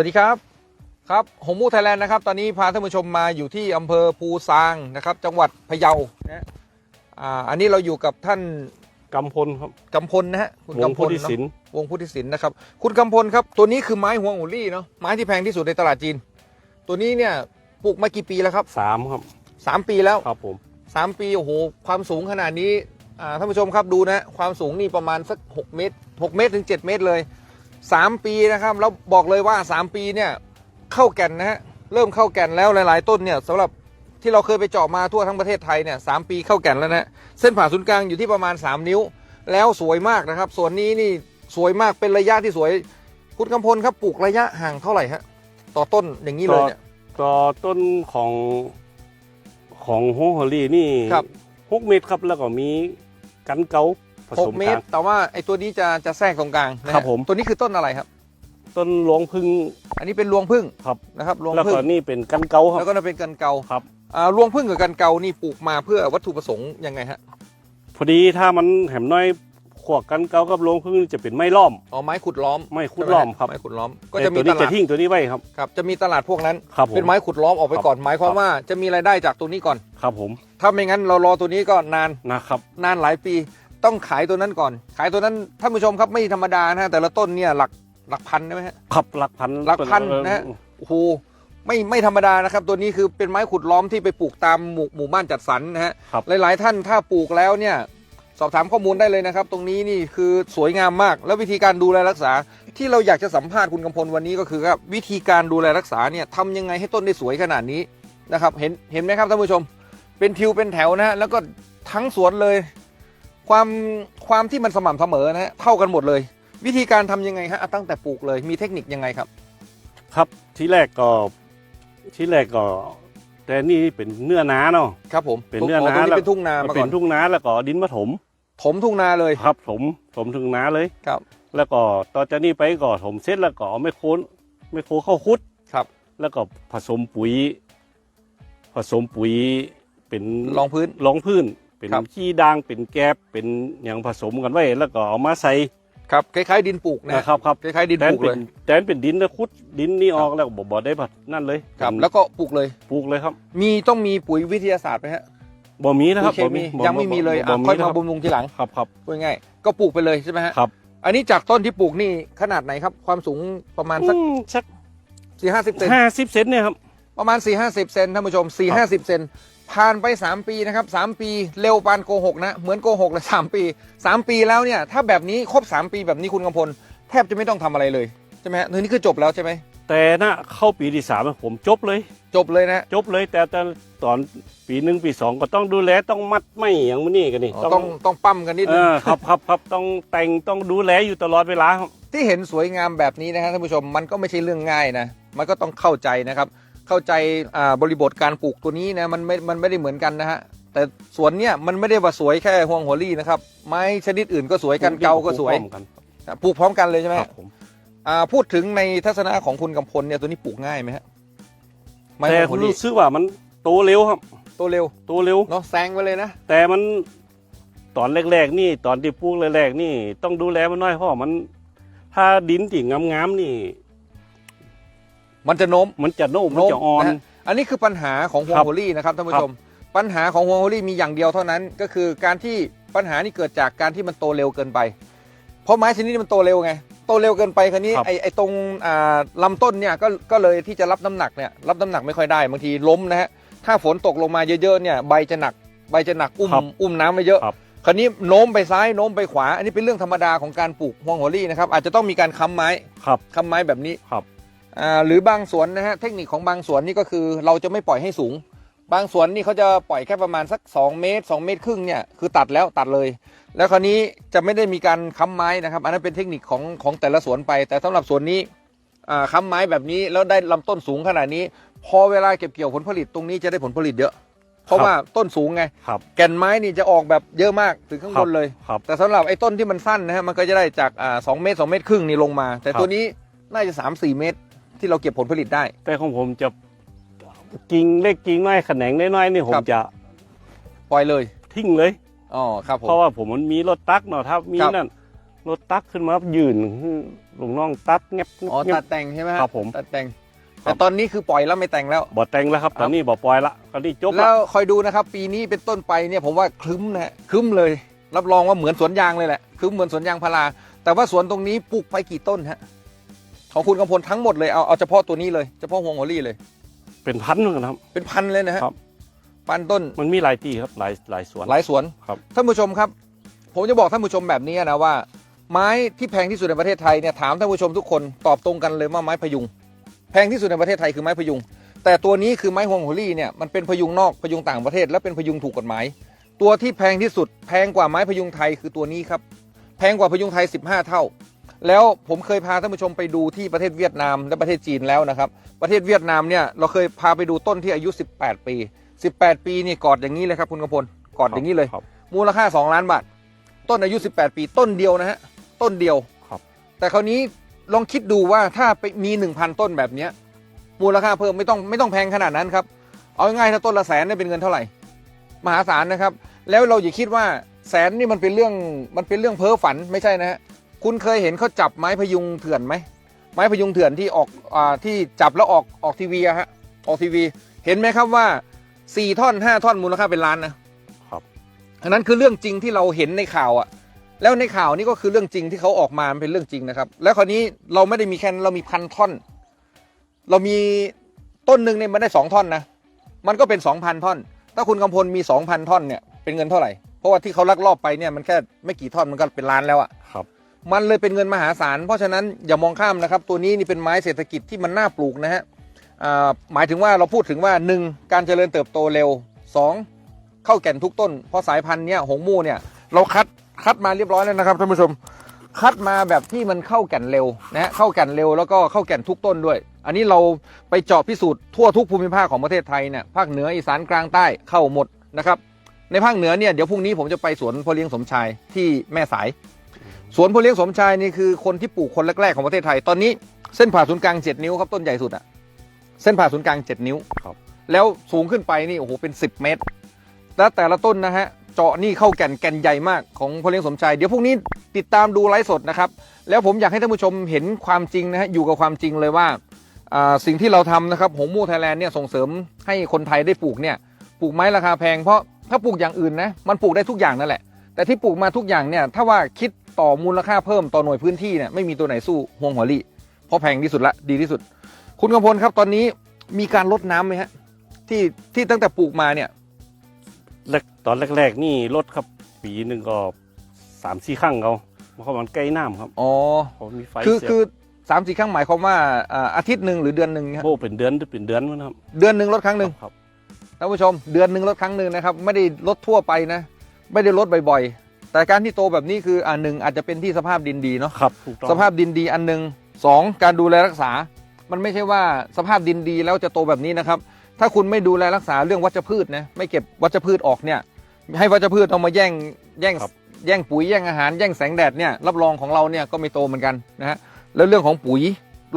สวัสดีครับครับหงมูไทยแลนด์นะครับ ตอนนี้พาท่านผู้ชมมาอยู่ที่อำเภอภูซางนะครับ จังหวัดพะเยานะอ่าอันนี้เราอยู่กับท่านกำพลครับ กำพลนะฮะคุณวงกำพพุทลธิเนอะศิลป์วงพุทธิศิลป์นะครับ คุณกำพลครับ ตัวนี้คือไม้ฮวงหูลี่เนาะไม้ที่แพงที่สุดในตลาดจีน ตัวนี้เนี่ยปลูกมากี่ปีแล้วครับสามครับ สามปีแล้ว ครับผม สามปี โอ้โห ความสูงขนาดนี้อ่าท่านผู้ชมครับดูนะ ความสูงนี่ประมาณสัก 6 เมตร 6 เมตรถึง 7 เมตรเลย 3ปีนะครับแล้วบอกเลยว่า3ปีเนี่ยเข้าแก่นนะฮะเริ่มเข้าแก่นแล้วหลาย ๆ ต้นเนี่ยสำหรับที่เราเคยไปเจาะมาทั่วทั้งประเทศไทยเนี่ยสปีเข้าแก่นแล้วนะฮะเส้นผ่าศูนย์กลางอยู่ที่ประมาณ 3 นิ้ว แล้วสวยมากนะครับส่วนนี้นี่สวยมากเป็นระยะที่สวย คุณกำพลครับปลูกระยะห่างเท่าไหร่ฮะต่อต้นอย่างนี้เลยเนี่ยต่อต้นของของโฮโฮลี่นี่ครับหกเมตรครับแล้วก็มีกันเกา ผหสกมเมกตลารงแต่ว่าไอ้ตัวนี้จะจะแทรกตรงกลางนะฮะครับผม ตัวนี้คือต้นอะไรครับ ต้นหลวงพึ่งอันนี้เป็นรวงพึ่งครับ นะครับรวงแล้วพึ่ก็งนี่เป็นกันเกาคแล้วรับก็น่าเป็นกันเกาครับ อ่ารวงพึ่งกับกันเกานี่ปลูกมาเพื่อวัตถุประสงค์ยังไงฮะพอดีถ้ามันแหมน้อยขวกกันเกากับหลวงพึ่งจะเป็นไม้ล้อม อ๋อไม้ขุดล้อมไม้คุดล้อมครับ ไม้ขุดล้อมก็แต่จะมีตัวตนี้ลาจะดทิ้งตัวนี้ไว้ครับ ครับจะมีตลาดพวกนั้น ครับผม เป็นไม้ขุดล้อมออกไปครับ ก่อนหมายความครับว่าจะมีรายได้จากตัวนี้ก่อน ครับผมถ้าไม่งั้นเรารอตัวนี้ก็นานนะครับ นานหลายปี ต้องขายตัวนั้นก่อน ขายตัวนั้นท่านผู้ชมครับไม่ธรรมดานะฮะแต่ละต้นเนี่ยหลักหลักพันได้ไหมฮะขับหลักพันหลักพันนะฮะโอ้โหไม่ไม่ธรรมดานะครับ ตัวนี้คือเป็นไม้ขุดล้อมที่ไปปลูกตามหมู่หมู่บ้านจัดสรรนะฮะครับ หลาย ๆ ท่านถ้าปลูกแล้วเนี่ยสอบถามข้อมูลได้เลยนะครับ ตรงนี้นี่คือสวยงามมาก แล้ววิธีการดูแลรักษา ที่เราอยากจะสัมภาษณ์คุณกำพลวันนี้ก็คือครับวิธีการดูแลรักษาเนี่ยทำยังไงให้ต้นได้สวยขนาดนี้นะครับ เห็นเห็นไหมครับท่านผู้ชม เป็นทิวเป็นแถวนะฮะแล้วก็ทั้งสวนเลย ความความที่มันสม่ำเสมอนะฮะเท่ากันหมดเลย วิธีการทำยังไงฮะอะตั้งแต่ปลูกเลยมีเทคนิคยังไงครับ ครับที่แรกก็ที่แรกก็ แต่นี่เป็นเนื้อหนาเนาะ ครับผมเป็นเนื้อตรงนานี้แล้ว เป็นทุ่งนามาเป็ก่อนนทุ่งนาแล้วก็ดินมาถม ถมทุ่งนาเลยครับถมถมทุ่งนาเลย ครับ แล้วก็ต่อจากนี้ไปก็ถมเสร็จแล้วก็เอาไม่โคนไม่โคเข้าคุดครับ แล้วก็ผสมปุ๋ย ผสมปุ๋ยเป็นรองพื้นรองพื้น เป็นครับ ขี้ด่างเป็นแกบเป็นอย่างผสมกันไว้แล้วก็เอามาใส่ครับคล้ายๆดินปลูกนะนะครับครับคล้ายๆดินแทปนลูกเป็เลนยแทนเป็นดินแล้วคุดดินนี่ออกแล้วก็บ่ได้ผัดนั่นเลยครับเป็นแล้วก็ปลูกเลย ปลูกเลยครับมีต้องมีปุ๋ยวิทยาศาสตร์ไหมฮะบ่มีนะครับปุ๋ยเคมียังไม่มีเลยอะค่อยมาบำรุงทีหลังครับครับพูดง่ายๆก็ปลูกไปเลยใช่ไหมฮะครับอันนี้จากต้นที่ปลูกนี่ขนาดไหนครับ ความสูงประมาณสักอืมสักสี่ห้าสิบเซน ห้าสิบเซนเนี่ยครับ ประมาณ4ี่ห้าสิบเซนท่านผู้ชม4ี่ครัห้าบสิบเซน ผ่านไป 3 ปีนะครับสามปีเร็วปานโกหกนะเหมือนโกหกเลยสามปีสามปีแล้วเนี่ยถ้าแบบนี้ครบ 3 ปีแบบนี้คุณกำพล แทบจะไม่ต้องทำอะไรเลยใช่ไหมฮะนี่คือจบแล้วใช่ไหมแต่นะเข้าปีที่สามผมจบเลย จบเลยนะ จบเลยแต่แต่ตอนปีหนึ่งปีสองก็ต้องดูแลต้องมัดไม่อย่างนี้กันนี่อ๋อต้องต้องปั้มกันนิดเอนึง อครับครับครับต้องแต่งต้องดูแลอยู่ตลอดเวลาครับที่เห็นสวยงามแบบนี้นะฮะท่านผู้ชมมันก็ไม่ใช่เรื่องง่ายนะ มันก็ต้องเข้าใจนะครับ เข้าใจอ่าบริบทการปลูกตัวนี้นะมันไม่มันไม่ได้เหมือนกันนะฮะแต่สวนเนี่ยมันไม่ได้ว่าสวยแค่ห่วงหัวลี่นะครับไม้ชนิดอื่นก็สวยกันเกาก็สวยพร้อมกันปลูกพร้อมกันเลยใช่ไหมคฮะรับผมอ่าพูดถึงในทัศนะของคุณกำพลเนี่ยตัวนี้ปลูกง่ายไหมฮะไม้แต่ห่วงหัวลี่รู้สึกว่ามันโตเร็วครับตัวเร็วโตเร็วเนาะแซงไปเลยนะแต่มันตอนแรก ๆ นี่ตอนที่ปลูกแรกๆนี่ต้องดูแลมันน้อยเพราะมันถ้าดินที่งามๆนี่ มันจะโน้มมันจะโน้มมันโน้มจะอ่อนนะฮะอันนี้คือปัญหาของห่วงครับหัวลี่นะครับท่านผู้ชม ปัญหาของห่วงหัวลี่มีอย่างเดียวเท่านั้น ก็คือการที่ปัญหานี่เกิดจากการที่มันโตเร็วเกินไป เพราะไม้ชนิดนี้มันโตเร็วไง โตเร็วเกินไปคันนี้ครับ ไอ้ไอ้ตรงอ่าลำต้นเนี่ยก็ก็เลยที่จะรับน้ำหนักเนี่ยรับน้ำหนักไม่ค่อยได้บางทีล้มนะฮะถ้าฝนตกลงมาเยอะๆเนี่ยใบจะหนักใบจะหนักอุ้มครับอุ้มน้ำไปเยอะครับคราวนี้โน้มไปซ้ายโน้มไปขวา อันนี้เป็นเรื่องธรรมดาของการปลูกห่วงหัวลี่นะครับอาจจะต้องมีการค้ำไม้ครับค้ำไม้แบบนี้ ครับอ่า หรือบางสวนนะฮะเทคนิคของบางสวนนี่ก็คือเราจะไม่ปล่อยให้สูง บางสวนนี่เขาจะปล่อยแค่ประมาณสัก 2 เมตร 2 เมตรครึ่งเนี่ยคือตัดแล้วตัดเลย แล้วคราวนี้จะไม่ได้มีการค้ำไม้นะครับ อันนั้นเป็นเทคนิคของของแต่ละสวนไป แต่สำหรับสวนนี้อ่าค้ำไม้แบบนี้แล้วได้ลำต้นสูงขนาดนี้ พอเวลาเก็บเกี่ยวผลผลิตตรงนี้จะได้ผลผลิตเยอะเพราะครับว่าต้นสูงไงครับแก่นไม้นี่จะออกแบบเยอะมากถึงข้างบนเลยครับแต่สำหรับไอ้ต้นที่มันสั้นนะฮะมันก็จะได้จากอ่าสองเมตรสองเมตรครึ่งนี่ลงมา แต่ครับตัวนี้น่าจะสามสี่เมตร ที่เราเก็บผลผลิตได้ แต่ของผมจะกิ่งเล็กกิ่งน้อยแขนงน้อยๆนี่ผมครับ จะปล่อยเลยทิ้งเลย อ๋อครับผม เพราะว่าผมมันมีรถตักเนาะถ้ามีครับ นั่นรถตักขึ้นมายืนลุงน้องตัดเงียบอ๋อเงียตัดแต่งใช่ไหมฮะครับผมตัดแต่ง ครัแต่บตอนนี้คือปล่อยแล้วไม่แต่งแล้ว บ่แต่งแล้วครับครับตอนนี้บ่ปล่อยละตอนนี้จบแล้ละวคอยดูนะครับ ปีนี้เป็นต้นไปเนี่ยผมว่าคลึ้มนะฮะคลึ้มเลย รับรองว่าเหมือนสวนยางเลยแหละคลึ้มเหมือนสวนยางพาราแต่ว่าสวนตรงนี้ปลูกไปกี่ต้นฮะ ของคุณกำพลทั้งหมดเลยเอาเอาเฉพาะตัวนี้เลยเฉพาะฮวงโอลี่เลย เป็นพันเหมือนกันครับ เป็นพันเลยนะฮะครับพันต้นมันมีหลายที่ครับหลายหลายสวน หลายสวนครับ ท่านผู้ชมครับ ผมจะบอกท่านผู้ชมแบบนี้นะว่า ไม้ที่แพงที่สุดในประเทศไทยเนี่ยถามท่านผู้ชมทุกคนตอบตรงกันเลยว่าไม้พยุง แพงที่สุดในประเทศไทยคือไม้พยุง แต่ตัวนี้คือไม้ฮวงโฮลี่เนี่ยมันเป็นพยุงนอกพยุงต่างประเทศ และเป็นพยุงถูกกฎหมาย ตัวที่แพงที่สุด แพงกว่าไม้พยุงไทยคือตัวนี้ครับ แพงกว่าพยุงไทย 15 เท่า แล้วผมเคยพาท่านผู้ชมไปดูที่ประเทศเวียดนามและประเทศจีนแล้วนะครับ ประเทศเวียดนามเนี่ยเราเคยพาไปดูต้นที่อายุ 18 ปี 18 ปีนี่กอดอย่างนี้เลยครับคุณกำพลกอดอย่างนี้เลยครับมูลค่า 2 ล้านบาท ต้นอายุ 18 ปีต้นเดียวนะฮะต้นเดียวครับแต่คราวนี้ลองคิดดูว่าถ้าไปมี 1,000 ต้นแบบเนี้ยมูลค่าเพิ่มไม่ต้องไม่ต้องแพงขนาดนั้นครับเอาง่ายๆถ้าต้นละแสนเนี่ยเป็นเงินเท่าไหร่ มหาศาลนะครับ แล้วเราอย่าคิดว่าแสนนี่มันเป็นเรื่องมันเป็นเรื่องเพ้อฝันไม่ใช่นะฮะ คุณเคยเห็นเขาจับไม้พยุงเถื่อนไหมไม้พยุงเถื่อนที่ออกอาที่จับแล้วออกออกทีวีอะฮะออกทีวี เห็นไหมครับว่า4ท่อน5ท่อนมูลค่าเป็นล้านนะครับอันนั้นคือเรื่องจริงที่เราเห็นในข่าวอะแล้วในข่าวนี่ก็คือเรื่องจริงที่เขาออกมามันเป็นเรื่องจริงนะครับ แล้วคราวนี้เราไม่ได้มีแค่นั้นเรามีพันท่อน เรามีต้นหนึ่งเนี่ยมันได้สองท่อนนะมันก็เป็นสองพันท่อน ถ้าคุณกำพลมีสองพันท่อนเนี่ยเป็นเงินเท่าไหร่เพราะว่าที่เขาลักลอบไปเนี่ยมันแค่ไม่กี่ท่อนมันก็เป็นล้านแล้วอะครับ มันเลยเป็นเงินมหาศาล เพราะฉะนั้นอย่ามองข้ามนะครับ ตัวนี้นี่เป็นไม้เศรษฐกิจที่มันน่าปลูกนะฮะหมายถึงว่าเราพูดถึงว่า 1. การเจริญเติบโตเร็ว 2. เข้าแก่นทุกต้น เพราะสายพันธุ์เนี้ยหงมู่เนี่ยเราคัดคัดมาเรียบร้อยแล้วนะครับท่านผู้ชมคัดมาแบบที่มันเข้าแก่นเร็วนะฮะเข้าแก่นเร็วแล้วก็เข้าแก่นทุกต้นด้วย อันนี้เราไปเจาะพิสูจน์ทั่วทุกภูมิภาคของประเทศไทยเนี่ยภาคเหนืออีสานกลางใต้เข้าหมดนะครับในภาคเหนือเนี่ยเดี๋ยวพรุ่งนี้ผมจะไปสวนพ่อเลี้ยงสมชายที่แม่สาย สวนพ่อเลี้ยงสมชายนี่คือคนที่ปลูกคนแรกๆของประเทศไทย ตอนนี้เส้นผ่าศูนย์กลาง 7 นิ้วครับต้นใหญ่สุดอะเส้นผ่าศูนย์กลาง 7 นิ้วครับ แล้วสูงขึ้นไปนี่โอ้โหเป็น 10 เมตร แล้วแต่ละต้นนะฮะเจาะนี่เข้าแก่นแก่นใหญ่มากของพ่อเลี้ยงสมชาย เดี๋ยวพรุ่งนี้ติดตามดูไลฟ์สดนะครับแล้วผมอยากให้ท่านผู้ชมเห็นความจริงนะฮะอยู่กับความจริงเลยว่าสิ่งที่เราทำนะครับหงมูไทยแลนด์เนี่ยส่งเสริมให้คนไทยได้ปลูกเนี่ยปลูกไม้ราคาแพงเพราะถ้าปลูกอย่างอื่นนะมันปลูกได้ทุกอย่างนั่นแหละแต่ที่ปลูกมาทุกอย่างเนี่ยถ้าว่าคิด ต่อมูลค่าเพิ่มต่อหน่วยพื้นที่เนี่ยไม่มีตัวไหนสู้ฮวงหัวลี่เพราะแพงที่สุดละดีที่สุด คุณกำพลครับตอนนี้มีการลดน้ำไหมฮะที่ที่ตั้งแต่ปลูกมาเนี่ยแรกตอนแรกๆนี่รถครับปีหนึ่งก็สามสี่ครั้งเขาเพราะมันใกล้น้ำครับอ๋อเขามีไฟคือเสียบคือสามสี่ครั้งหมายความว่าอ่าอาทิตย์หนึ่งหรือเดือนหนึ่งฮะโอ้เป็นเดือนเป็นเดือนมั้งครับเดือนหนึ่งลดครั้งหนึ่งครับท่านผู้ชมเดือนหนึ่งลดครั้งหนึ่งนะครับ ไม่ได้ลดทั่วไปนะ ไม่ได้ลดบ่อยๆ แต่การที่โตแบบนี้คืออ่าหนึ่งอาจจะเป็นที่สภาพดินดีเนาะครับถูกต้องสภาพดินดีอันหนึ่งสองการดูแลรักษา มันไม่ใช่ว่าสภาพดินดีแล้วจะโตแบบนี้นะครับ ถ้าคุณไม่ดูแลรักษาเรื่องวัชพืชนะไม่เก็บวัชพืชออกเนี่ย ให้วัชพืชเอามาแย่งแย่งครับแย่งปุ๋ยแย่งอาหารแย่งแสงแดดเนี่ยรับรองของเราเนี่ยก็ไม่โตเหมือนกันนะฮะแล้วเรื่องของปุ๋ย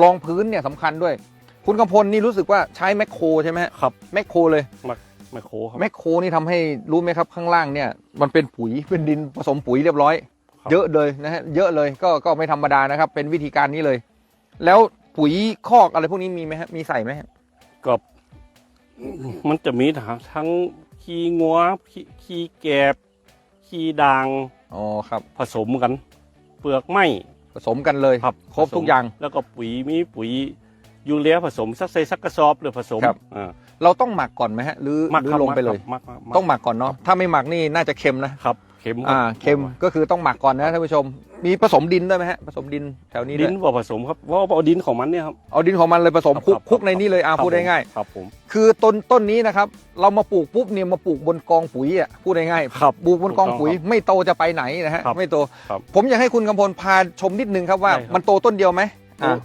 รองพื้นเนี่ยสำคัญด้วย คุณกำพลนี่รู้สึกว่าใช้แมคโครใช่ไหมฮะครับแมคโครเลย ไมโครครับ แมคโครนี่ทำให้รู้ไหมครับข้างล่างเนี่ยมันเป็นปุ๋ยเป็นดินผสมปุ๋ยเรียบร้อย ครับ เยอะเลยนะฮะเยอะเลยก็ก็ไม่ธรรมดานะครับ เป็นวิธีการนี้เลย แล้วปุ๋ยคอกอะไรพวกนี้มีไหมฮะมีใส่ไหมฮะก็มันจะมีทั้งทั้งขี้งัวขี้ขี้แกบขี้ด่างอ๋อครับ ผสมกัน เปลือกไม้ผสมกันเลย ครับครบทุกอย่างแล้วก็ปุ๋ยมีปุ๋ยยูเรียผสมสักใส่สักกระสอบหรือผสมครับ อ่า เราต้องหมักก่อนไหมฮะหรือมักหรือครับลงไปเลยมักครับมักต้องหมักก่อนเนาะถ้าไม่หมักนี่น่าจะเค็มนะครับเข็มอ่าเค็มก็คือต้องหมักก่อนนะท่านผู้ชม มีผสมดินด้วยไหมฮะผสมดินแถวนี้ดิด้วยนว่าผสมครับว่าเอาดินของมันเนี่ยครับ เอาดินของมันเลยผสมครับคลุกครับคลุกในนี้เลยอ่าครับพูดได้ผมง่ายครับผมคือต้นต้นนี้นะครับ เรามาปลูกปุ๊บเนี่ยมาปลูกบนกองปุ๋ยอะพูดได้ง่ายครับ ปลูกบนกองปุ๋ยถูกต้องครับไม่โตจะไปไหนนะฮะครับไม่โต ครับผมอยากให้คุณกำพลพาชมนิดนึงครับว่า ได้ครับ มันโตต้นเดียวไหมอ่า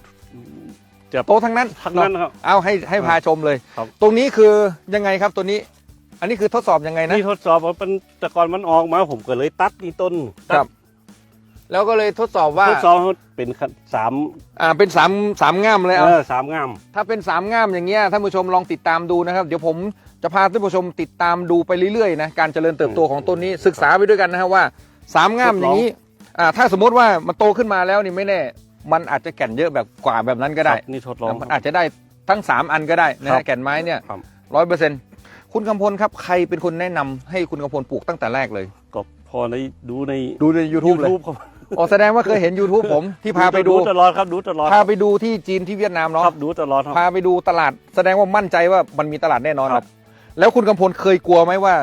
จะโตทั้งนั้นทั้งนั้นครับ เอาให้ให้พาชมเลย ครับ ตรงนี้คือยังไงครับตัวนี้ อันนี้คือทดสอบยังไงนะ นี่ทดสอบว่าเป็นแต่ก่อนมันออกมาผมก็เลยตัดนี่ต้นตัดครับ แล้วก็เลยทดสอบว่าทดสอบให้เป็นขั้นสามอ่าเป็นสามสามง่ามเลยเอเอาอสามงาม ถ้าเป็นสามง่ามอย่างเงี้ยท่านผู้ชมลองติดตามดูนะครับ เดี๋ยวผมจะพาท่านผู้ชมติดตามดูไปเรื่อยๆนะการเจริญเติบโตของต้นนี้ศึกษาไปด้วยกันนะฮะว่าสามง่ามอย่างนี้อ่าถ้าสมมติว่ามันโตขึ้นมาแล้วนี่ไม่แน่ มันอาจจะแก่นเยอะแบบกว่าแบบนั้นก็ได้ครับนี่ทดลองมันอาจจะได้ทั้ง 3 อันก็ได้นะครัฮะบแก่นไม้เนี่ยครับร้อยเปอร์เซ็นต์คุณกำพลครับใครเป็นคนแนะนำให้คุณกำพลปลูกตั้งแต่แรกเลย ก็พอในดูในดูใน YouTube เลยครับอ๋อแสดงว่าเคยเห็น YouTube ผมที่พาไปดูตลอดครับดูตลอดพาไปดูที่จีนที่เวียดนามเนาะครับดูตลอดครับพาไปดูตลาด แสดงว่ามั่นใจว่ามันมีตลาดแน่นอนครับ แล้วคุณกำพลเคยกลัวไหมว่า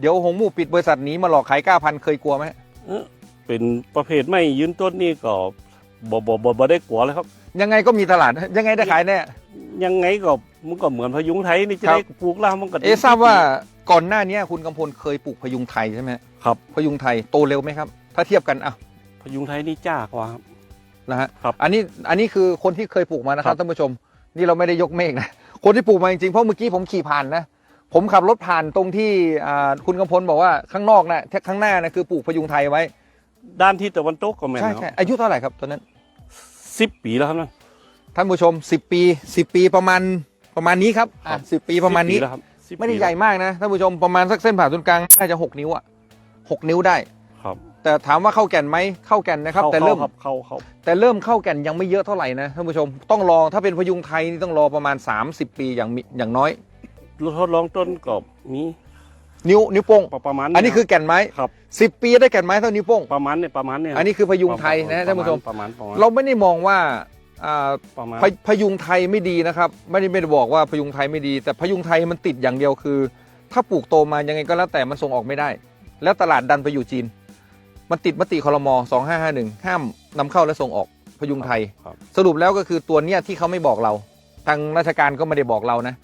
เดี๋ยวหงมู่ปิดบริษัทหนี้มาหลอกขายก้าพันเคยกลัวไหมเอ้อเป็นประเภทไม่ยืนต้นนี่ก็ บ่บ่บ่บ่ได้กลัวเลยครับ ยังไงก็มีตลาด ยังไงได้ขายแน่ ยังไงก็มันก็เหมือนพยุงไทยนี่จะครับได้ปลูกแล้วมันก็เอะทราบว่าก่อนหน้านี้คุณกำพลเคยปลูกพยุงไทยใช่ไหมครับพยุงไทยโตเร็วไหมครับ ถ้าเทียบกันอะพยุงไทยนี่จ้ากว่าครับนะฮะครับอันนี้อันนี้คือคนที่เคยปลูกมานะครัครับบท่านผู้ชม นี่เราไม่ได้ยกเมฆนะคนที่ปลูกมาจริงๆเพราะเมื่อกี้ผมขี่ผ่านนะผมขับรถผ่านตรงที่อ่าคุณกำพลบอกว่าข้างนอกนะข้างหน้านะคือปลูกพยุงไทยไว้ ด้านที่ตะวันตกก็แม่นใช่คใช่รับอายุเท่าไหร่ครับตอนนั้น สิบปีแล้วครับนั่นท่านผู้ชม 10 ปี 10 ปีประมาณประมาณนี้ครับอะครับ สิปีประมาณนี้สิแล้วครับ10ไม่ได้ปีใหญ่มากนะท่านผู้ชมประมาณสักเส้นผ่าศูนย์กลางน่าจะ 6 นิ้วอะ6นิ้วได้ ครับแต่ถามว่าเข้าแก่นไหมเข้าแก่นนะครับเข้าแต่เริ่มเข้าครับเข้าเข้าแต่เริ่มเข้าแก่นยังไม่เยอะเท่าไหร่นะท่านผู้ชมต้องรอถ้าเป็นพยุงไทยนี่ต้องรอประมาณ 30 ปีอย่างมิอย่างน้อยทดลองต้นก็มี นิ้วนิ้วโป้งประมาณอันนี้คือแก่นไม้ครับ10ปีได้แก่นไม้เท่านิ้วโป้งประมาณเนี่ยประมาณเนี่ยอันนี้คือพยุงไทยนะท่านผู้ชมประมาณประมาณเราไม่ได้มองว่าอ่าประมาณพพยุงไทยไม่ดีนะครับ ไม่ได้ไม่ได้บอกว่าพยุงไทยไม่ดี แต่พยุงไทยมันติดอย่างเดียวคือ ถ้าปลูกโตมายังไงก็แล้วแต่มันส่งออกไม่ได้ แล้วตลาดดันไปอยู่จีน มันติดมติคอรมอ2551 ห้ามนำเข้าและส่งออกพยุงไทยครับสรุปแล้วก็คือตัวเนี้ยที่เขาไม่บอกเรา ทางราชการก็ไม่ได้บอกเรานะ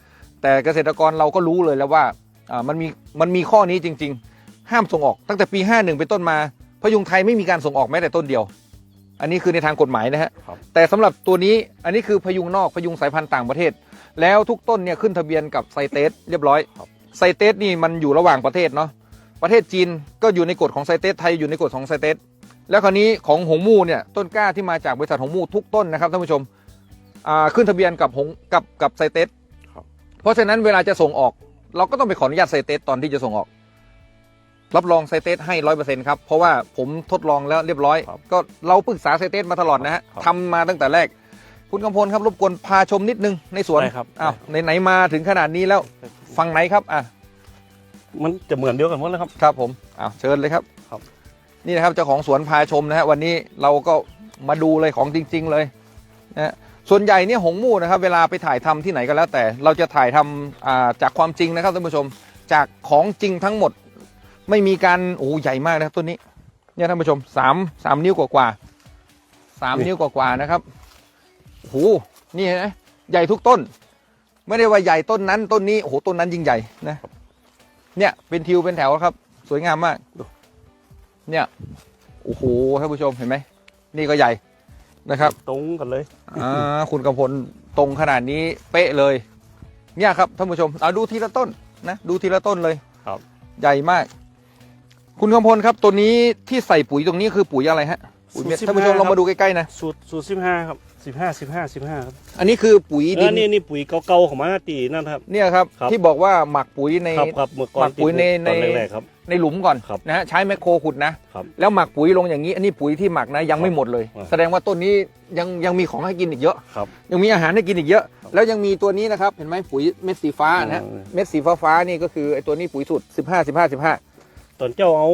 แต่เกษตรกรเราก็รู้เลยแล้วว่าอ่า มันมีมันมีข้อนี้จริง ๆ ห้ามส่งออกตั้งแต่ปี 51 เป็นต้นมาพยุงไทยไม่มีการส่งออกแม้แต่ต้นเดียว อันนี้คือในทางกฎหมายนะฮะครับแต่สำหรับตัวนี้อันนี้คือพยุงนอกพยุงสายพันธุ์ต่างประเทศ แล้วทุกต้นเนี่ยขึ้นทะเบียนกับไซเตสเรียบร้อยครับไซเตสนี่มันอยู่ระหว่างประเทศเนาะประเทศจีนก็อยู่ในกฎของไซเตสไทยอยู่ในกฎของไซเตสแล้วคราวนี้ของหงมู่เนี่ยต้นกล้าที่มาจากบริษัทหงมู่ทุกต้นนะครับท่านผู้ชมอ่าขึ้นทะเบียนกับหงกับกับไซเตสครับเพราะฉะนั้นเวลาจะส่งออก เราก็ต้องไปขออนุญาตไซเตสตอนที่จะส่งออก รับรองไซเตสให้ร้อยเปอร์เซ็นต์ครับ เพราะว่าผมทดลองแล้วเรียบร้อยครับก็เราปรึกษาไซเตสมาตลอดนะฮะครับทำมาตั้งแต่แรก คุณกำพลครับรบกวนพาชมนิดนึงในสวนได้ครับ อ้าวไหนๆมาถึงขนาดนี้แล้วฟังไหนครับอะมันจะเหมือนเดียวกันหมดเลยครับ ครับผมอ้าวเชิญเลยครับครับ นี่นะครับเจ้าของสวนพาชมนะฮะวันนี้เราก็มาดูเลยของจริง ๆ เลยนะฮะ ส่วนใหญ่เนี่ยหงมู่นะครับเวลาไปถ่ายทำที่ไหนก็แล้วแต่ เราจะถ่ายทำจากความจริงนะครับท่านผู้ชม จากของจริงทั้งหมด ไม่มีการโอ้ใหญ่มากนะครับต้นนี้เนี่ยท่านผู้ชมสามสามนิ้วกว่าๆสามนิ้วกว่าๆนะครับโอ้โหนี่นะใหญ่ทุกต้น ไม่ได้ว่าใหญ่ต้นนั้นต้นนี้โอ้โหต้นนั้นยิ่งใหญ่นะเนี่ยเป็นทิวเป็นแถวครับ สวยงามมากเนี่ยโอ้โหท่านผู้ชมเห็นไหมนี่ก็ใหญ่ นะครับ ตรงกันเลยอ่าคุณกำพลตรงขนาดนี้เป๊ะเลย เนี่ยครับท่านผู้ชมเอาดูทีละต้นนะดูทีละต้นเลยครับ ใหญ่มาก คุณกำพลครับตัวนี้ที่ใส่ปุ๋ยตรงนี้คือปุ๋ยอะไรฮะปุ๋ยเม็ดสูตรท่านผู้ชม15 ลองมาดูใกล้ๆนะสูตรสูตรสิบห้าครับสิบห้าสิบห้าสิบห้าครับอันนี้คือปุ๋ยเอดิอนนี่นี่ปุ๋ยเก่าๆของมาตีนั่นครับ เนี่ยครับ ครับ ที่บอกว่าหมักปุ๋ยใน ครับครับเมื่อก่อหมันกปุ๋ยในตอนในแรกๆครับ ในหลุมก่อนครับนะฮะใช้แมคโครขุดนะครับแล้วหมักปุ๋ยลงอย่างนี้ อันนี้ปุ๋ยที่หมักนะยังไม่หมดเลยครับแสดงว่าต้นนี้ยังยังมีของให้กินอีกเยอะ ครับ ยังมีอาหารให้กินอีกเยอะครับแล้วยังมีตัวนี้นะครับเห็นไหมปุ๋ยเม็ดสีฟ้านะฮะอืม เม็ดสีฟ้าฟ้าๆนี่ก็คือไอ้ตัวนี้ปุ๋ยสูตร15 15 15ตอนเจ้าเอา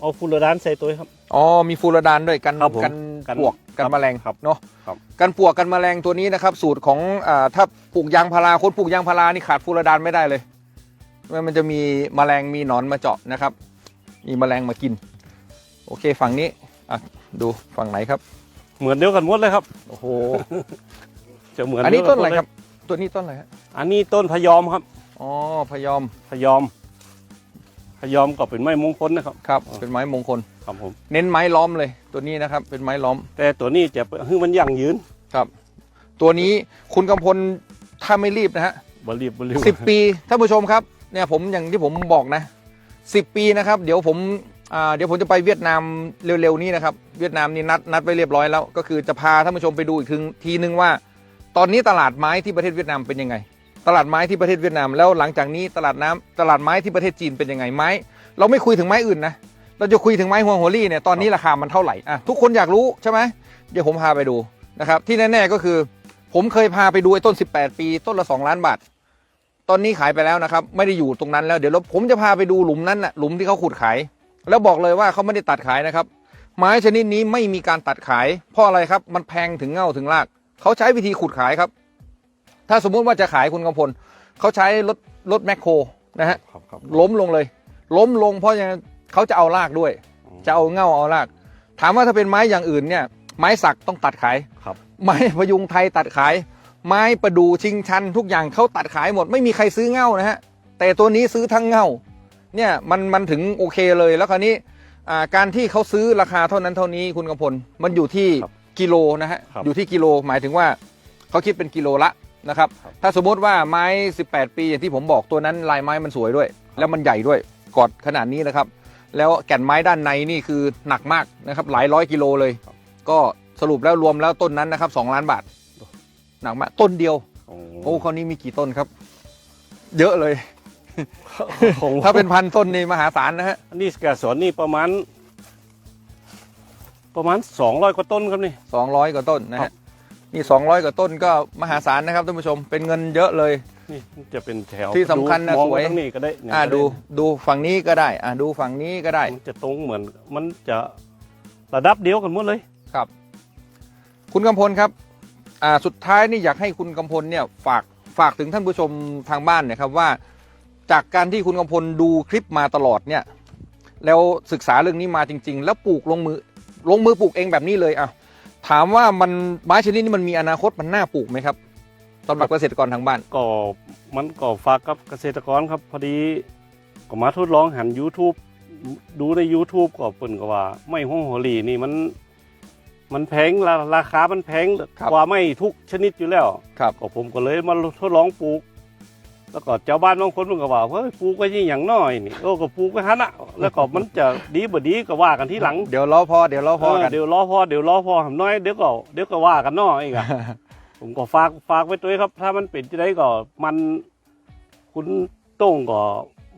เอาฟูรดานใส่ตัวครับ อ๋อมีฟูรดานด้วยกันครับผมกันกันปวกกันครับแมลงครับเนาะครับ กันปวกกันแมลงตัวนี้นะครับสูตรของอ่าถ้าปลูกยางพาราคนปลูกยางพารานี่ขาดฟูรดานไม่ได้เลยไม่มันจะมีแมลงมีหนอนมาเจาะนะครับ มีแมลงมากิน โอเคฝั่งนี้อะดูฝั่งไหนครับ เหมือนเดียวกันหมดเลยครับ โอ้โห จะเหมือนอันนี้เดียวต้กันอะไรหมดเลยครับ ตัวนี้ต้นอะไรฮะอันนี้ต้นพะยอมครับ อ๋อพยอมพะยอมพะยอมก็เป็นไม้มงคลนะครับ ครับอ๋อเป็นไม้มงคล ครับผม เน้นไม้ล้อมเลย ตัวนี้นะครับ เป็นไม้ล้อม แต่ตัวนี้จะคือมันยั่งยืนตัวนี้คุณกำพลถ้าไม่รีบนะฮะบรีบบรีบสิบปีท่านผู้ชมครับ เนี่ยผมอย่างที่ผมบอกนะสิบปีนะครับ เดี๋ยวผมเดี๋ยวผมจะไปเวียดนามเร็วๆนี้นะครับ เวียดนามนี่นัดนัดไว้เรียบร้อยแล้ว ก็คือจะพาท่านผู้ชมไปดูอีกทีทีนึงว่า ตอนนี้ตลาดไม้ที่ประเทศเวียดนามเป็นยังไง ตลาดไม้ที่ประเทศเวียดนามแล้วหลังจากนี้ตลาดน้ำตลาดไม้ที่ประเทศจีนเป็นยังไงไม้ เราไม่คุยถึงไม้อื่นนะเราจะคุยถึงไม้หัวหัวรี่เนี่ยตอนนี้ราคามันเท่าไหร่อะทุกคนอยากรู้ใช่ไหมเดี๋ยวผมพาไปดูนะครับที่แน่ๆก็คือ ผมเคยพาไปดูไอ้ต้น 18 ปี ต้นละ 2 ล้านบาท ตอนนี้ขายไปแล้วนะครับ ไม่ได้อยู่ตรงนั้นแล้วเดี๋ยวเราผมจะพาไปดูหลุมนั้นน่ะหลุมที่เขาขุดขาย แล้วบอกเลยว่าเขาไม่ได้ตัดขายนะครับ ไม้ชนิดนี้ไม่มีการตัดขาย เพราะอะไรครับมันแพงถึงเง่าถึงรากเขาใช้วิธีขุดขายครับ ถ้าสมมุติว่าจะขายคุณกำพลเขาใช้รถรถแมคโครนะฮะครับครับล้มลงเลย ล้มลงเพราะยังเขาจะเอารากด้วย จะเอาเง่าเอาราก ถามว่าถ้าเป็นไม้อย่างอื่นเนี่ย ไม้สักต้องตัดขายครับไม้พยุงไทยตัดขาย ไม้ประดูชิงชันทุกอย่างเขาตัดขายหมด ไม่มีใครซื้อเง่านะฮะแต่ตัวนี้ซื้อทั้งเง่าเนี่ยมันมันถึงโอเคเลยแล้วคราวนี้อ่าการที่เขาซื้อราคาเท่านั้นเท่านี้คุณกำพลมันอยู่ที่ครับกิโลนะฮะครับอยู่ที่กิโลหมายถึงว่าเขาคิดเป็นกิโลละนะครับครับถ้าสมมติว่าไม้ 18 ปีอย่างที่ผมบอกตัวนั้นลายไม้มันสวยด้วย แล้วมันใหญ่ด้วยกอดขนาดนี้นะครับ แล้วแก่นไม้ด้านในนี่คือหนักมากนะครับหลายร้อยกิโลเลย ก็สรุปแล้วรวมแล้วต้นนั้นนะครับ2ล้านบาท หนักมากต้นเดียวโอ้โอ้คราวนี้มีกี่ต้นครับ เยอะเลยคงถ้าเป็นพันต้นนี่มหาศาลนะฮะอันนี้แกสวนนี่ประมาณ ประมาณสองร้อยกว่าต้นครับนี่สองร้อยกว่าต้นนะครัฮะบนี่สองร้อยกว่าต้นก็มหาศาลนะครับท่านผู้ชมเป็นเงินเยอะเลยนี่จะเป็นแถวที่สำคัญนะมองสวยไปทางนี้ก็ได้เนี่ยอ่าก็ไดูดูฝั่งนี้ก็ได้ อ่าดูฝั่งนี้ก็ได้มันจะตรงเหมือนมันจะระดับเดียวกันหมดเลยครับ คุณกำพลครับ อ่าสุดท้ายนี่อยากให้คุณกำพลเนี่ยฝากฝากถึงท่านผู้ชมทางบ้านเนะครับว่า จากการที่คุณกำพลดูคลิปมาตลอดเนี่ยแล้วศึกษาเรื่องนี้มาจริง ๆ แล้วปลูกลงมือลงมือปลูกเองแบบนี้เลยอะถามว่ามันไม้ชนิดนี้มันมีอนาคตมันน่าปลูกไหมครับสำหรับเกษตรกรทางบ้าน ก็มันก็ฝากกับเกษตรกรครับพอดีก็มาทดลองหัน YouTube ดูใน YouTube ก็เปิ่นก็ว่า ไม่ห้องหัวหลีนี่มัน มันแพงราราคามันแพงครับกว่าไม่ทุกชนิดอยู่แล้วครับก็ผมก็เลยมาทดลองปลูก แล้วก็เจ้าบ้านบางคนมันก็ว่าเฮ้ยปลูกก็ยิ่งอย่างน้อยนี่โอ้ก็ปลูกไปฮันอะแล้วก็มันจะดีบ่ดีก็ว่ากันที่หลังเดี๋ยวล้อพอเดี๋ยวล้อพอกันเเดี๋ยวรอพอเดี๋ยวรอพอทำน้อยเดี๋ยวก็เดี๋ยวก็ว่ากันน้อยอีกอะผมก็ฝากฝากไว้ด้วยครับ ถ้ามันเป็นจะได้ก็มันคุณโต้งก็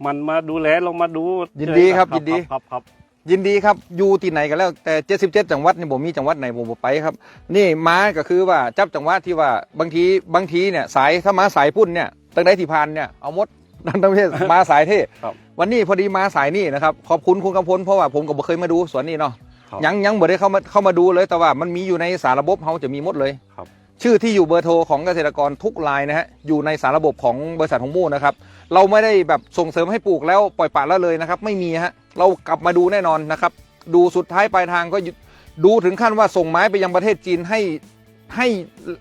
มันมาดูแลลงมาดูยินดีครับยินดีครับครับ ยินดีครับอยู่ที่ไหนกันแล้วแต่77จังหวัดนี่ผมมีจังหวัดไหนผมบ่ไปครับ นี่ม้าก็คือว่าจับจังหวัดที่ว่าบางทีบางทีเนี่ยสายถ้าม้าสายพุ่นเนี่ยตั้งได้ที่พานเนี่ยเอาหมดนั่นทั้งประเทศมาสายเท่ครับวันนี้พอดีมาสายนี่นะครับขอบคุณคุณกำพลเพราะว่าผมก็บ่เคยมาดูสวนนี่เนาะครับยังยังบ่ได้เข้ามาเข้ามาดูเลยแต่ว่ามันมีอยู่ในสารระบบเขาจะมีหมดเลยครับ ชื่อที่อยู่เบอร์โทรของเกษตรกรทุกรายนะฮะอยู่ในสารระบบของบริษัทของมู่นะครับ เราไม่ได้แบบส่งเสริมให้ปลูกแล้วปล่อยปละละเลยนะครับ ไม่มีฮะเรากลับมาดูแน่นอนนะครับ ดูสุดท้ายปลายทางก็ดูถึงขั้นว่าส่งไม้ไปยังประเทศจีนให้ให้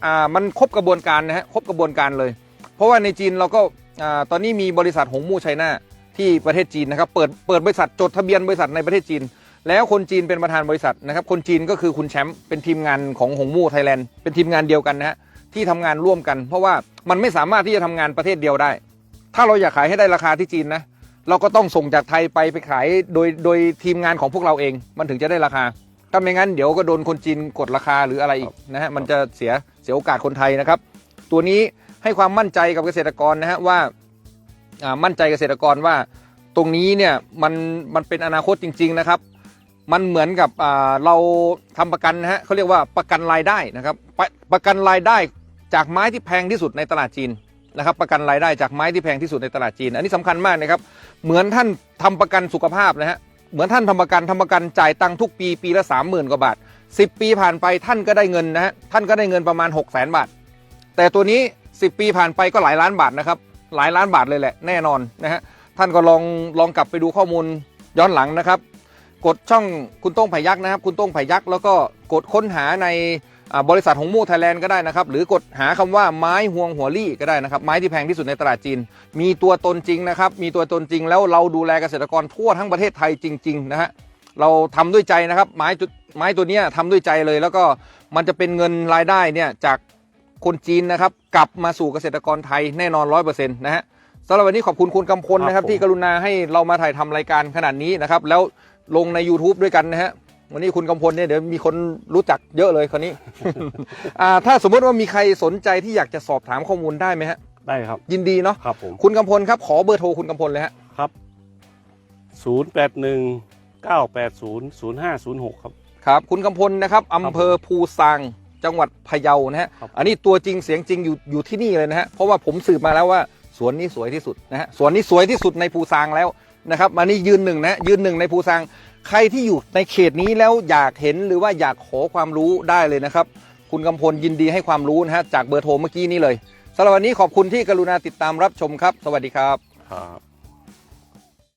อ่ามันครบกระบวนการนะฮะครบกระบวนการเลย เพราะว่าในจีนเราก็อ่าตอนนี้มีบริษัทหงมู่ไชน่าที่ประเทศจีนนะครับเปิดเปิดบริษัทจดทะเบียนบริษัทในประเทศจีน แล้วคนจีนเป็นประธานบริษัทนะครับ คนจีนก็คือคุณแชมป์เป็นทีมงานของหงมู่ไทยแลนด์เป็นทีมงานเดียวกันนะฮะที่ทำงานร่วมกัน เพราะว่ามันไม่สามารถที่จะทำงานประเทศเดียวได้ ถ้าเราอยากขายให้ได้ราคาที่จีนนะเราก็ต้องส่งจากไทยไปไปขายโดยโดยทีมงานของพวกเราเอง มันถึงจะได้ราคา ถ้าไม่งั้นเดี๋ยวก็โดนคนจีนกดราคาหรืออะไรอีกนะฮะมันจะเสียเสียโอกาสคนไทยนะครับ ตัวนี้ให้ความมั่นใจกับเกษตรกรนะฮะว่าอ่ามั่นใจเกษตรกรว่า ตรงนี้เนี่ยมันมันเป็นอนาคตจริง ๆ นะครับ มันเหมือนกับเราทำประกันนะฮะเขาเรียกว่าประกันรายได้นะครับประประกันรายได้จากไม้ที่แพงที่สุดในตลาดจีนนะครับ ประกันรายได้จากไม้ที่แพงที่สุดในตลาดจีน อันนี้สำคัญมากนะครับ เหมือนท่านทำประกันสุขภาพนะฮะเหมือนท่านทำประกันทำประกันจ่ายตังค์ทุกปีปีละสามหมื่นกว่าบาท 10 ปีผ่านไปท่านก็ได้เงินนะฮะท่านก็ได้เงินประมาณ 6 0 0 0 0 0บาท แต่ตัวนี้ 10 ปีผ่านไปก็หลายล้านบาทนะครับหลายล้านบาทเลยแหละแน่นอนนะฮะท่านก็ลองลองกลับไปดูข้อมูลย้อนหลังนะครับ กดช่องคุณโต้งไผ่ยักษ์นะครับ คุณโต้งไผ่ยักษ์แล้วก็กดค้นหาในอ่าบริษัทหงมู่ไทยแลนด์ก็ได้นะครับ หรือกดหาคำว่าไม้ห่วงหัวลี่ก็ได้นะครับ ไม้ที่แพงที่สุดในตลาดจีน มีตัวตนจริงนะครับ มีตัวตนจริงแล้วเราดูแลเกษตรกรทั่วทั้งประเทศไทยจริง ๆ นะฮะเราทำด้วยใจนะครับ ไม้จุดไม้ตัวเนี้ยทำด้วยใจเลย แล้วก็มันจะเป็นเงินรายได้เนี่ยจากคนจีนนะครับ กลับมาสู่เกษตรกรไทยแน่นอนร้อยเปอร์เซ็นต์นะฮะสำหรับวันนี้ขอบคุณคุณกำพลนะครับครับผมที่กรุณาให้เรามาถ่ายทำรายการขนาดนี้นะครับ แล้ว ลงใน YouTube ด้วยกันนะฮะวันนี้คุณกำพลเนี่ยเดี๋ยวมีคนรู้จักเยอะเลยคนนี้ อ่าถ้าสมมติว่ามีใครสนใจที่อยากจะสอบถามข้อมูลได้ไหมฮะ ได้ครับ ยินดีเนาะครับผม คุณกำพลครับขอเบอร์โทรคุณกำพลเลยฮะครับศูนย์แปดหนึ่ง09800506 ครับ ครับ คุณกำพลนะครับอำเภอภูซางจังหวัดพะเยานะฮะครับ อันนี้ตัวจริงเสียงจริงอยู่อยู่ที่นี่เลยนะฮะเพราะว่าผมสืบมาแล้วว่าสวนนี้สวยที่สุดนะฮะสวนนี้สวยที่สุดในภูซางแล้ว นะครับอันนี้ยืนหนึ่งนะยืนหนึ่งในภูซังใครที่อยู่ในเขตนี้แล้วอยากเห็นหรือว่าอยากขอความรู้ได้เลยนะครับ คุณกำพลยินดีให้ความรู้นะฮะจากเบอร์โทรเมื่อกี้นี้เลยสำหรับวันนี้ขอบคุณที่กรุณาติดตามรับชมครับ สวัสดีครับครับ